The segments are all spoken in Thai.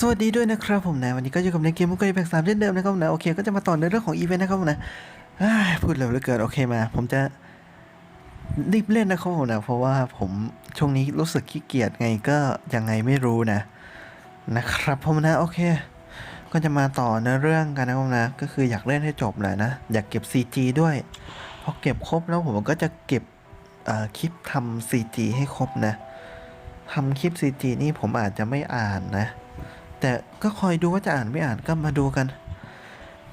สวัสดีด้วยนะครับผมนะวันนี้ก็อยู่กับในเกมมุกเกยแพ็กสามเช่นเดิมนะครับนะโอเคก็จะมาต่อในเรื่องของอีเวนต์นะครับนะพูดเร็วเหลือเกินโอเคมา ผมจะรีบเล่นนะครับผมนะเพราะว่าผมช่วงนี้รู้สึกขี้เกียจไงก็ยังไงไม่รู้นะ นะครับผมนะโอเค ก็จะมาต่อในเรื่องกันนะครับนะ ก็คืออยากเล่นให้จบแหละนะอยากเก็บ CG ด้วยพอเก็บครบแล้วผมก็จะเก็บคลิปทำ CG ให้ครบนะทำคลิป CG นี่ผมอาจจะไม่อ่านนะ แต่ก็คอยดูว่าจะอ่านไม่อ่านก็มาดูกัน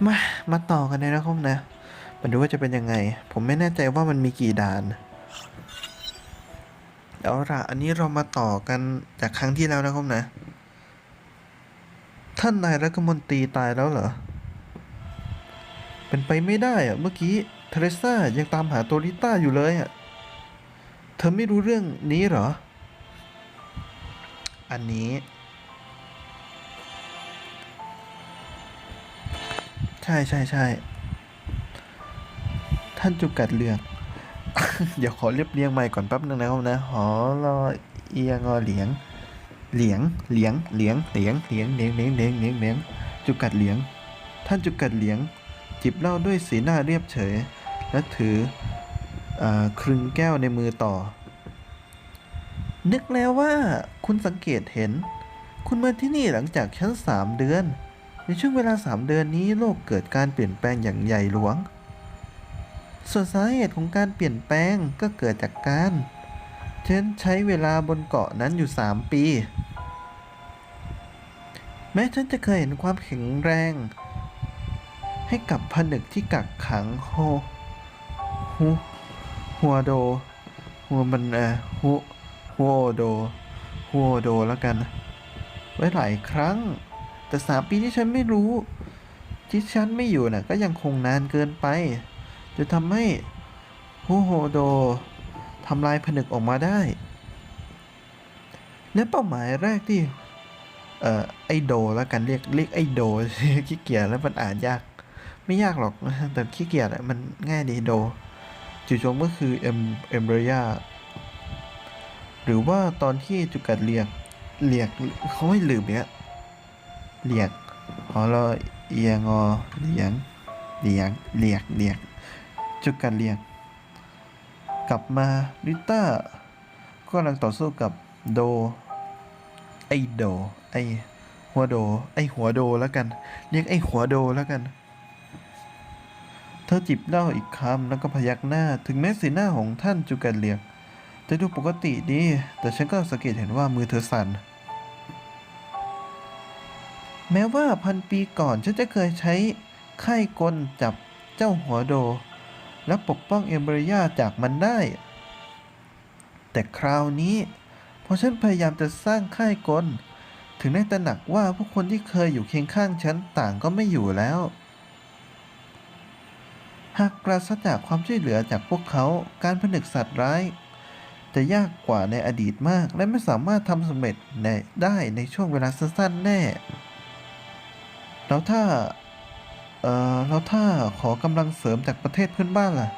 มา มาต่อกันเลยนะครับนะ มาดูว่าจะเป็นยังไง ผมไม่แน่ใจว่ามันมีกี่ด่านเอาละอันนี้เรามาต่อกันจากครั้งที่แล้วนะครับนะ ท่านนายรัฐมนตรีตายแล้วเหรอ เป็นไปไม่ได้อะเมื่อกี้เทเรซ่ายังตามหาตัวลิต้าอยู่เลยอะเธอไม่รู้เรื่องนี้เหรอ อันนี้ ใช่ใช่ใช่ท่านจุกัดเรือง เดี๋ยวขอเรียบเรียงใหม่ก่อนแป๊บนึงนะครับนะ หอรอเอียงอเหลียง เหลียง เหลียง เหลียง เหลียง เหลียง เหลียง เหลียง เหลียง เหลียง เหลียง จุกัดเหลียง ท่านจุกัดเหลียง จิบเหล้าด้วยสีหน้าเรียบเฉย และถืออครึงแก้วในมือต่อ นึกแล้วว่าคุณสังเกตเห็น คุณมาที่นี่หลังจากชั้นสามเดือน ในช่วงเวลาสามเดือนนี้โลกเกิดการเปลี่ยนแปลงอย่างใหญ่หลวง ส่วนสาเหตุของการเปลี่ยนแปลงก็เกิดจากการฉันใช้เวลาบนเกาะนั้นอยู่สามปี แม้ฉันจะเคยเห็นความแข็งแรง ให้กับผนึกที่กักขังโฮฮูฮัวโดฮัวมันเออฮูฮัวโดฮัวโดแล้วกัน ไว้หลายครั้ง แต่สามปีที่ฉันไม่รู้ ที่ฉันไม่อยู่น่ะ ก็ยังคงนานเกินไปจะทำให้ฮูโฮโดทำลายผนึกออกมาได้ และเป้าหมายแรกที่ เอ่อ ไอโดแล้วกันเรียกเรียกไอโดขี้เกียจแล้วมันอ่านยาก ไม่ยากหรอก แต่ขี้เกียจมันง่ายดีโดจู่โจมก็คือเอ็มเอ็มเบรยหรือว่าตอนที่จุกัดเรียกเรียกเขาไม่ลืมเนี่ย เรียกหอรอเอียงอเลียงเลียงเรียกเรียกจุกกันเรียก กลับมาริต้าก็กำลังต่อสู้กับโด ไอโด ไอหัวโด ไอหัวโดแล้วกัน เรียกไอหัวโดแล้วกัน เธอจิบเหล้าอีกคำแล้วก็พยักหน้า ถึงแม้สีหน้าของท่านจุกันเรียกจะดูปกติดี แต่ฉันก็สังเกตเห็นว่ามือเธอสั่น แม้ว่าพันปีก่อนฉันจะเคยใช้ไข้กลจับเจ้าหัวโด และปกป้องเอมเบรยาจากมันได้ แต่คราวนี้พอฉันพยายามจะสร้างค่ายกล ถึงได้ตระหนักว่าผู้คนที่เคยอยู่เคียงข้างฉันต่างก็ไม่อยู่แล้ว หากปราศจากความช่วยเหลือจากพวกเขาการผนึกสัตว์ร้าย จะยากกว่าในอดีตมากและไม่สามารถทำสำเร็จได้ในช่วงเวลาสั้นๆแน่ แล้วถ้า เอ่อ แล้วถ้าขอกำลังเสริมจากประเทศเพื่อนบ้านล่ะ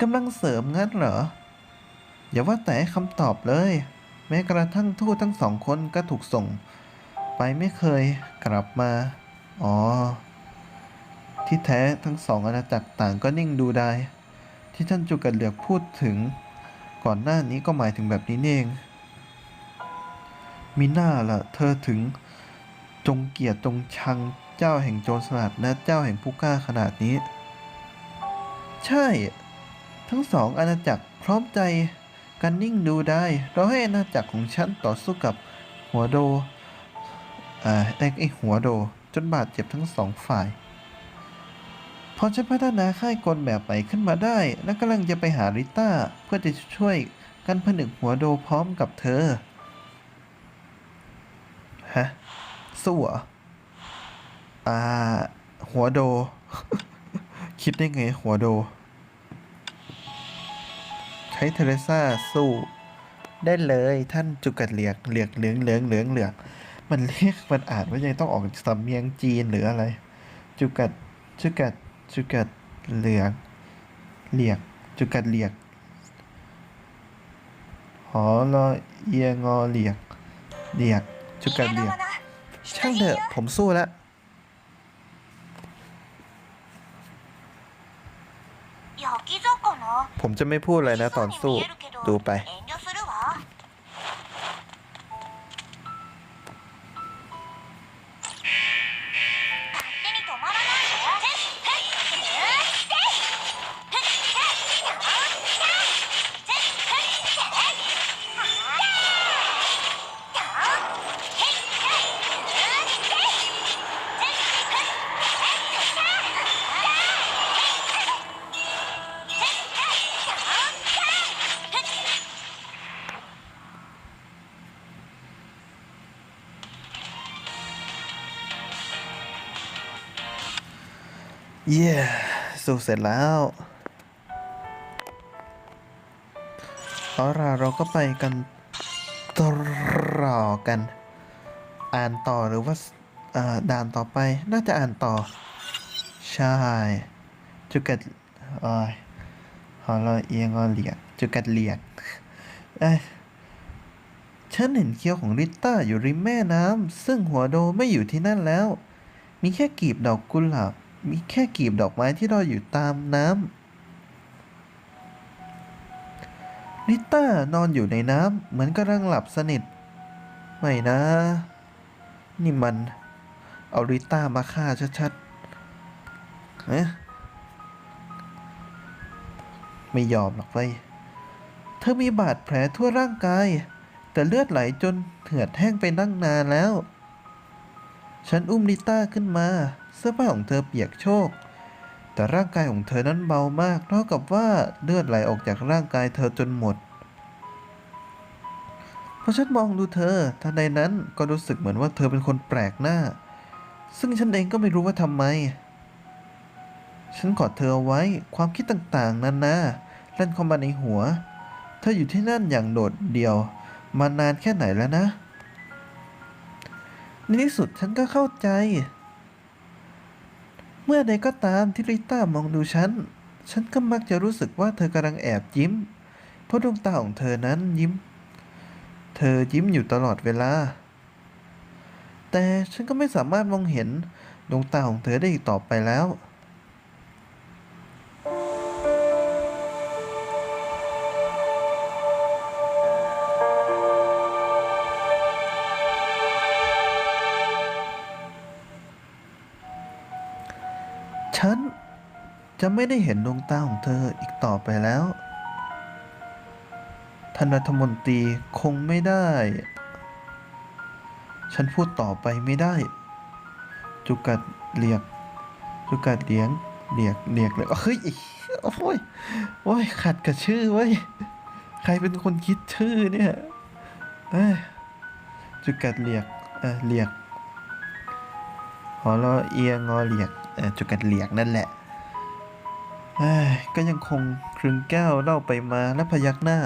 กำลังเสริมงั้นเหรอ อย่าว่าแต่คำตอบเลย แม้กระทั่งทูตทั้งสองคนก็ถูกส่ง ไปไม่เคยกลับมา อ๋อ ที่แท้ทั้งสองอาณาจักรต่างก็นิ่งดูได้ ที่ท่านจุกัดเหลือกพูดถึง ก่อนหน้านี้ก็หมายถึงแบบนี้นี่เอง มีหน้าล่ะ เธอถึง จงเกลียดจงชังเจ้าแห่งโจรสลัดและเจ้าแห่งผู้กล้าขนาดนี้ ใช่ ทั้งสองอาณาจักรพร้อมใจกันนิ่งดูได้เราให้อาณาจักรของฉันต่อสู้กับหัวโดอ่าไอไอหัวโดจนบาดเจ็บทั้งสองฝ่ายพอฉันพัฒนาค่ายกลแบบใหม่ขึ้นมาได้ และกำลังจะไปหาริต้า เพื่อจะช่วยกันผนึกหัวโดพร้อมกับเธอ ฮะ สู้เหรออ่า หัวโด คิดได้ไง หัวโด ใช้เทเรซ่าสู้ ได้เลยท่านจุกัดเหลียกเหลียกเหลืองเหลืองเหลืองเหลืองมันเรียกมันอ่านว่ายังต้องออกสำเนียงจีนหรืออะไร จุกัดจุกัดจุกัดเหลืองเหลียก จุกัดเหลียกหอรอเอียงอเหลียกเหลียกจุกันเดีย ช่างเถอะ ผมสู้แล้ว ผมจะไม่พูดเลยนะตอนสู้ ดูไป เย้สู้เสร็จแล้วเอาล่ะเราก็ไปกันต่อกัน อ่านต่อหรือว่าอ่อด่านต่อไปน่าจะอ่านต่อ ใช่จุกัดเอ้ยหอเราเอียงอเหลียกจุกัดเหลียกเอ้ยฉันเห็นเคี้ยวของริต้าอยู่ริมแม่น้ำซึ่งหัวโดไม่อยู่ที่นั่นแล้ว มีแค่กีบดอกกุหลาบ มีแค่กีบดอกไม้ที่ลอยอยู่ตามน้ำลิต้านอนอยู่ในน้ำเหมือนกำลังหลับสนิท ไม่นะ นี่มัน เอาลิต้ามาฆ่าชัดๆเอ๊ะไม่ยอมหรอกเว้ยเธอมีบาดแผลทั่วร่างกาย แต่เลือดไหลจนเหือดแห้งไปนั่งนานแล้ว ฉันอุ้มลิต้าขึ้นมา เสื้อผ้าของเธอเปียกโชก แต่ร่างกายของเธอนั้นเบามากเท่ากับว่าเลือดไหลออกจากร่างกายเธอจนหมดพอฉันมองดูเธอทันใดนั้นก็รู้สึกเหมือนว่าเธอเป็นคนแปลกหน้า ซึ่งฉันเองก็ไม่รู้ว่าทำไม ฉันกอดเธอเอาไว้ความคิดต่างๆนานาเล่นเข้ามาในหัว เธออยู่ที่นั่นอย่างโดดเดี่ยว มานานแค่ไหนแล้วนะ ในที่สุดฉันก็เข้าใจ เมื่อใดก็ตามที่ริต้ามองดูฉัน ฉันก็มักจะรู้สึกว่าเธอกำลังแอบยิ้ม เพราะดวงตาของเธอนั้นยิ้ม เธอยิ้มอยู่ตลอดเวลา แต่ฉันก็ไม่สามารถมองเห็นดวงตาของเธอได้อีกต่อไปแล้ว จะไม่ได้เห็นดวงตาของเธออีกต่อไปแล้ว ท่านรัฐมนตรีคงไม่ได้ ฉันพูดต่อไปไม่ได้ จุกัดเรียก จุกัดเลี้ยงเรียกเรียกเลยเฮ้ยโอ้ยโอ้ยขัดกับชื่อเว้ย ใครเป็นคนคิดชื่อเนี่ยจุกัดเรียกเออเรียกหอรอเอียงอเหลียกจุกัดเหลียกนั่นแหละ ก็ยังคงครึงแก้วเล่าไปมาและพยักหน้า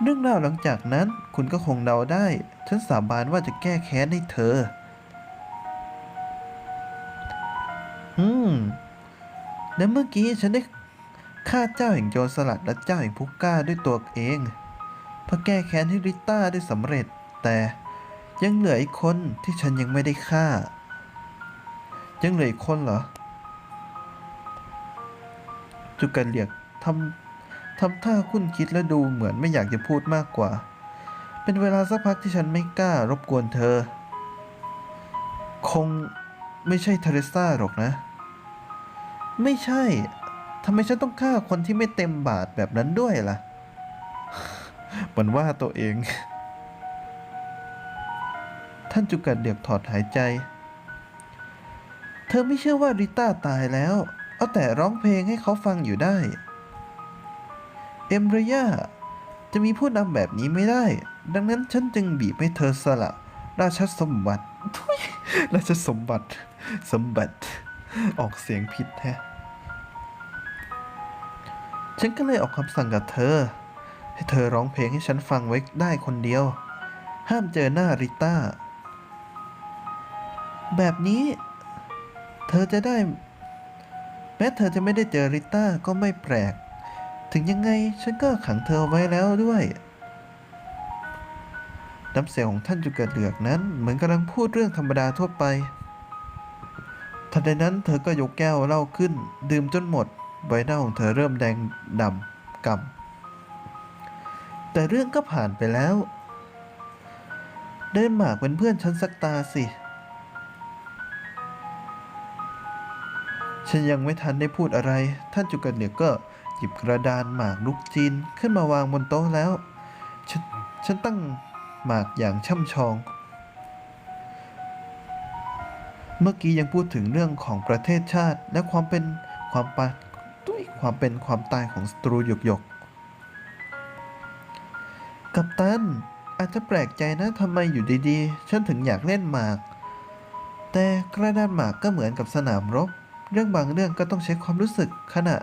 เรื่องราวหลังจากนั้นคุณก็คงเดาได้ ฉันสาบานว่าจะแก้แค้นให้เธอ อืม และเมื่อกี้ฉันได้ฆ่าเจ้าแห่งโจรสลัดและเจ้าแห่งพุกก้าด้วยตัวเอง เพื่อแก้แค้นให้ริต้าได้สำเร็จ แต่ยังเหลืออีกคนที่ฉันยังไม่ได้ฆ่า ยังเหลืออีกคนเหรอ จุกันเหลียกทำทำท่าคุ้นคิดและดูเหมือนไม่อยากจะพูดมากกว่า เป็นเวลาสักพักที่ฉันไม่กล้ารบกวนเธอ คงไม่ใช่เทเรซ่าหรอกนะ ไม่ใช่ทำไมฉันต้องฆ่าคนที่ไม่เต็มบาทแบบนั้นด้วยล่ะเหมือนว่าตัวเอง ท่านจุกันเดียกถอดหายใจ เธอไม่เชื่อว่าริต้าตายแล้ว เอาแต่ร้องเพลงให้เขาฟังอยู่ได้ เอมเรียาจะมีผู้นำแบบนี้ไม่ได้ ดังนั้นฉันจึงบีบให้เธอสละ ราชสมบัติ ราชสมบัติ สมบัติ ออกเสียงผิดแฮะ ฉันก็เลยออกคำสั่งกับเธอ ให้เธอร้องเพลงให้ฉันฟังไว้ได้คนเดียว ห้ามเจอหน้าริต้า แบบนี้ เธอจะได้ แม้เธอจะไม่ได้เจอริต้าก็ไม่แปลก ถึงยังไงฉันก็ขังเธอไว้แล้วด้วยน้ำเสียงของท่านจุกเดือกนั้น เหมือนกำลังพูดเรื่องธรรมดาทั่วไป ทันใดนั้นเธอก็ยกแก้วเหล้าขึ้น ดื่มจนหมด ใบหน้าของเธอเริ่มแดงดำกำแต่เรื่องก็ผ่านไปแล้ว เดินหมากเป็นเพื่อนฉันสักตาสิ ฉันยังไม่ทันได้พูดอะไร ท่านจุกันเหนือก็หยิบกระดานหมากลูกจีนขึ้นมาวางบนโต๊ะแล้วฉันฉันตั้งหมากอย่างช่ำชอง เมื่อกี้ยังพูดถึงเรื่องของประเทศชาติและความเป็นความปะตุ้ยความเป็นความตายของศัตรูหยกหยก กัปตันอาจจะแปลกใจนะทำไมอยู่ดีๆ ฉันถึงอยากเล่นหมาก แต่กระดานหมากก็เหมือนกับสนามรบ เรื่องบางเรื่องก็ต้องใช้ความรู้สึกขณะ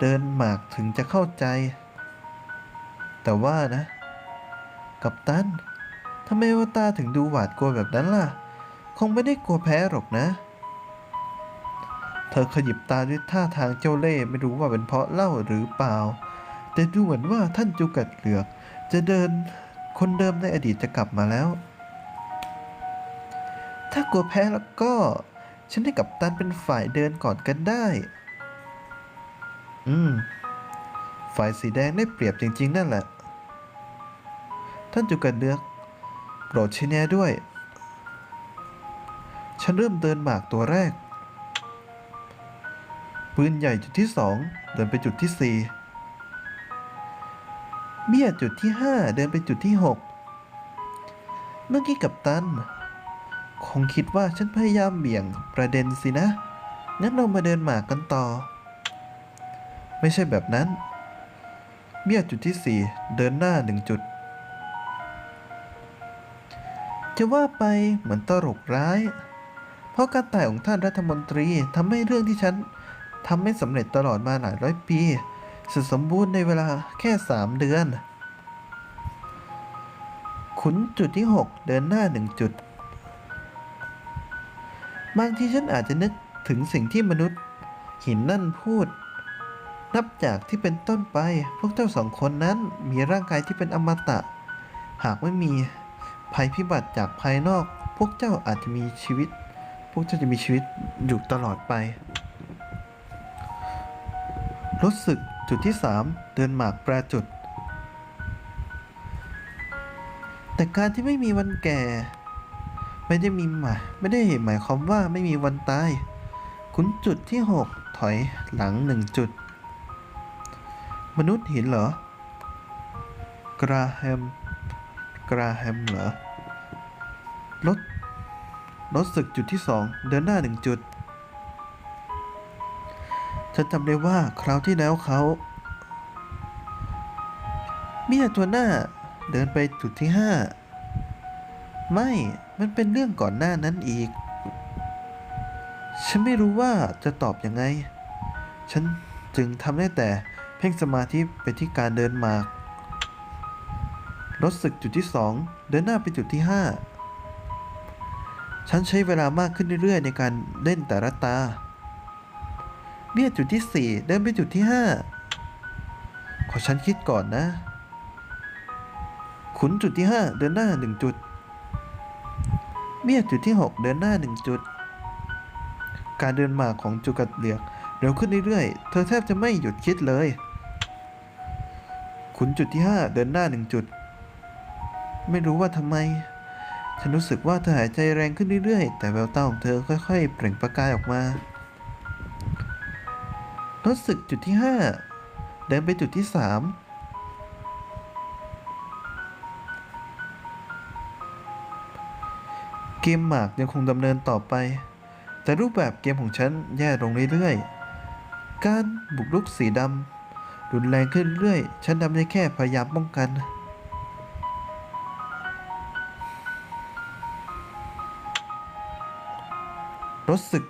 เดินหมากถึงจะเข้าใจ แต่ว่านะ กัปตันทำไมวตาถึงดูหวาดกลัวแบบนั้นล่ะ คงไม่ได้กลัวแพ้หรอกนะ เธอขยิบตาด้วยท่าทางเจ้าเล่ห์ไม่รู้ว่าเป็นเพราะเล้าหรือเปล่า แต่ดูเหมือนว่าท่านจุกัดเหลือก จะเดินคนเดิมในอดีตจะกลับมาแล้ว ถ้ากลัวแพ้แล้วก็ ฉันให้กับตันเป็นฝ่ายเดินก่อนกันได้ อืม ฝ่ายสีแดงได้เปรียบจริง ๆ นั่นแหละ ท่านจุกันเลือกโปรดชี้แนะด้วย ฉันเริ่มเดินหมากตัวแรก ปืนใหญ่จุดที่สองเดินไปจุดที่สี่เบี้ยจุดที่ห้าเดินไปจุดที่หกเมื่อกี้กับตัน คงคิดว่าฉันพยายามเบี่ยงประเด็นสินะ งั้นเรามาเดินหมากกันต่อ ไม่ใช่แบบนั้น เบี้ยจุดที่สี่เดินหน้าหนึ่งจุด จะว่าไปเหมือนตลกร้าย เพราะการตายของท่านรัฐมนตรีทำให้เรื่องที่ฉันทำไม่สำเร็จตลอดมาหลายร้อยปีเสร็จสมบูรณ์ในเวลาแค่สามเดือน ขุนจุดที่ 6 เดินหน้าหนึ่งจุด บางทีฉันอาจจะนึกถึงสิ่งที่มนุษย์ หินนั่นพูด นับจากที่เป็นต้นไปพวกเจ้าสองคนนั้นมีร่างกายที่เป็นอมตะ หากไม่มีภัยพิบัติจากภายนอก พวกเจ้าอาจจะมีชีวิต พวกเจ้าจะมีชีวิตอยู่ตลอดไปรถศึกจุดที่ 3 เดินหมากแปรจุด แต่การที่ไม่มีวันแก่ ไม่ได้มีหมายไม่ได้หมายความว่าไม่มีวันตายขุนจุดที่ 6 ถอยหลังหนึ่งจุด มนุษย์หินเหรอ กราแฮม กราแฮมเหรอรถรถศึกจุดที่ 2 เดินหน้าหนึ่งจุด ฉันจำได้ว่าคราวที่แล้วเขาเมียตัวหน้าเดินไปจุดที่ห้าไม่ มันเป็นเรื่องก่อนหน้านั้นอีก ฉันไม่รู้ว่าจะตอบยังไง ฉันจึงทำได้แต่เพ่งสมาธิไปที่การเดินหมากรถศึกจุดที่สองเดินหน้าไปจุดที่ห้าฉันใช้เวลามากขึ้นเรื่อยๆ ในการเล่นแต่ละตา เบี้ยจุดที่ 4 เดินไปจุดที่ 5 ขอฉันคิดก่อนนะ ขุนจุดที่ 5 เดินหน้า 1 จุด เบี้ยจุดที่ 6 เดินหน้า 1 จุด การเดินมาของจุกัดเหลือกเร็วขึ้นเรื่อยๆ เธอแทบจะไม่หยุดคิดเลย ขุนจุดที่ 5 เดินหน้า 1 จุด ไม่รู้ว่าทำไม ฉันรู้สึกว่าเธอหายใจแรงขึ้นเรื่อยๆ แต่แววตาของเธอค่อยๆ เปล่งประกายออกมารถศึกจุดที่ 5 เดินไปจุดที่ 3 เกมหมากยังคงดำเนินต่อไป แต่รูปแบบเกมของฉันแย่ลงเรื่อยๆ การบุกรุกสีดำรุนแรงขึ้นเรื่อย ฉันทำได้แค่พยายามป้องกัน รถศึก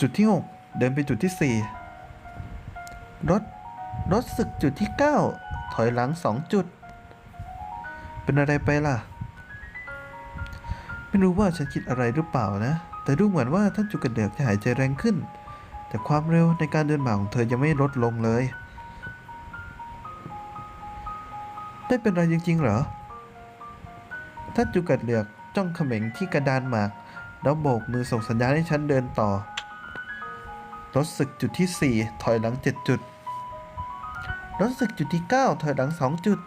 จุดที่ 6 เดินไปจุดที่ 4 รถ รถศึกจุดที่ 9 ถอยหลัง 2 จุด เป็นอะไรไปล่ะ ไม่รู้ว่าฉันคิดอะไรหรือเปล่านะ แต่ดูเหมือนว่าท่านจุกกระเดือกจะหายใจแรงขึ้น แต่ความเร็วในการเดินหมากของเธอยังไม่ลดลงเลย ได้เป็นไรจริงๆเหรอ ท่านจูกัดเหลือกจ้องเขม็งที่กระดานหมาก แล้วโบกมือส่งสัญญาณให้ฉันเดินต่อรถศึกจุดที่ 4 ถอยหลัง 7 จุดรถศึกจุดที่ 9 ถอยหลัง 2 จุด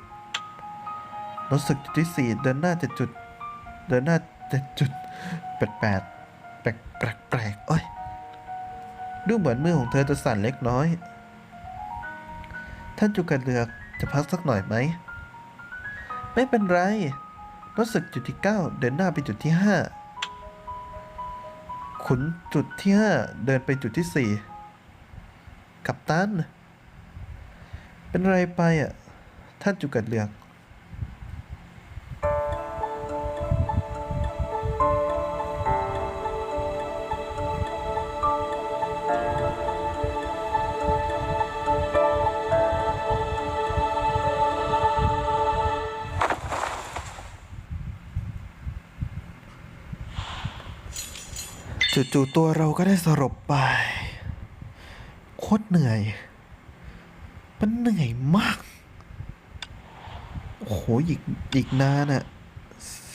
รถศึกจุดที่ 4 เดินหน้า 7 จุด เดินหน้า 7จุดแปดแปดแปลกแปลกแปลกโอ้ยดูเหมือนมือของเธอจะสั่นเล็กน้อย ท่านจูกัดเลือกจะพักสักหน่อยไหม ไม่เป็นไรรถศึกจุดที่ 9 เดินหน้าไปจุดที่ 5 ขุนจุดที่ 5 เดินไปจุดที่ 4 กับตัน เป็นไรไปอะ ท่านจุกัดเลือก จู่ๆตัวเราก็ได้สลบไปโคตรเหนื่อย มันเหนื่อยมาก โอ้โหอีกอีกนานอะ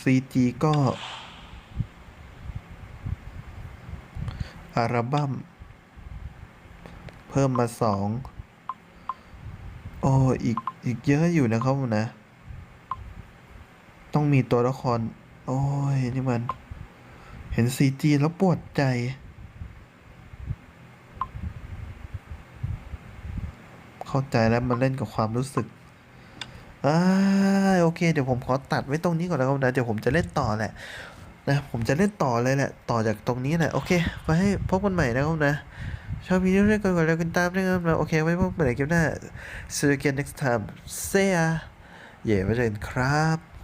ซีจีก็อัลบั้มเพิ่มมาสองโอ้อีกอีกเยอะอยู่นะครับนะ ต้องมีตัวละคร โอ้ย นี่มัน ห็นซีจีแล้วปวดใจ เข้าใจแล้วมันเล่นกับความรู้สึกอ่าโอเค เดี๋ยวผมขอตัดไว้ตรงนี้ก่อนนะครับนะเดี๋ยวผมจะเล่นต่อแหละนะผมจะเล่นต่อเลยแหละต่อจากตรงนี้แหละโอเคไว้ให้พบกันใหม่นะครับนะชอบวิดีโอเรื่องก่อนก่อนแล้วกันตามนะครับนะโอเคไว้พบกันใหม่คลิปหน้า see you again next time see ya เย่ไว้เจอกันครับ